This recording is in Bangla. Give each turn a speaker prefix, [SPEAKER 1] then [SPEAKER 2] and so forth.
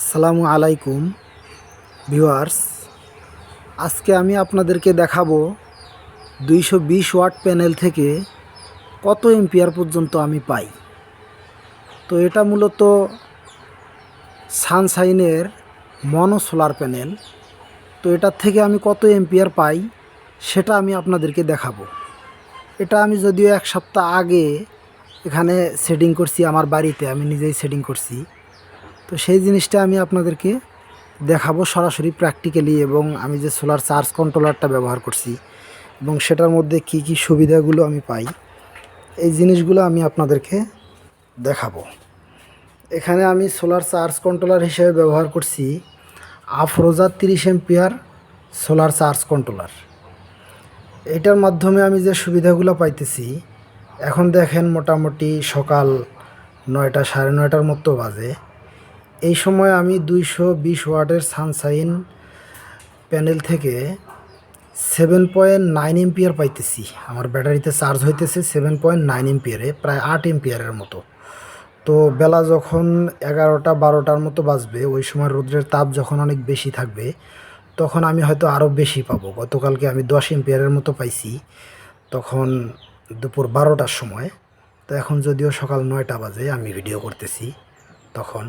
[SPEAKER 1] আসসালামু আলাইকুম, ভিউয়ার্স। আজকে আমি আপনাদেরকে দেখাবো দুইশো বিশ ওয়াট প্যানেল থেকে কত এম্পিয়ার পর্যন্ত আমি পাই। তো এটা মূলত সানশাইনের মনো সোলার প্যানেল। তো এটার থেকে আমি কত এম্পিয়ার পাই সেটা আমি আপনাদেরকে দেখাবো। এটা আমি যদিও এক সপ্তাহ আগে এখানে সেটিং করছি আমার বাড়িতে, আমি নিজেই সেটিং করছি। তো সেই জিনিসটা আমি আপনাদেরকে দেখাবো সরাসরি প্র্যাকটিক্যালি এবং আমি যে সোলার চার্জ কন্ট্রোলারটা ব্যবহার করছি এবং সেটার মধ্যে কি কি সুবিধাগুলো আমি পাই, এই জিনিসগুলো আমি আপনাদেরকে দেখাবো। এখানে আমি সোলার চার্জ কন্ট্রোলার হিসেবে ব্যবহার করছি আফরোজা তিরিশ এম্পিয়ার সোলার চার্জ কন্ট্রোলার এটার মাধ্যমে আমি যে সুবিধাগুলো পাইতেছি, এখন দেখেন মোটামুটি সকাল নয়টা সাড়ে নয়টার মতো বাজে। এই সময় আমি দুইশো বিশ ওয়াটের সানশাইন প্যানেল থেকে সেভেন পয়েন্ট নাইন এম্পিয়ার পাইতেছি। আমার ব্যাটারিতে চার্জ হইতেছে সেভেন পয়েন্ট নাইন এম্পিয়ারে, প্রায় আট এম্পিয়ারের মতো। তো বেলা যখন এগারোটা বারোটার মতো বাজবে, ওই সময় রোদ্রের তাপ যখন অনেক বেশি থাকবে, তখন আমি হয়তো আরও বেশি পাবো। গতকালকে আমি দশ এম্পিয়ারের মতো পাইছি, তখন দুপুর বারোটার সময়। তো এখন যদিও সকাল নয়টা বাজে, আমি ভিডিও করতেছি, তখন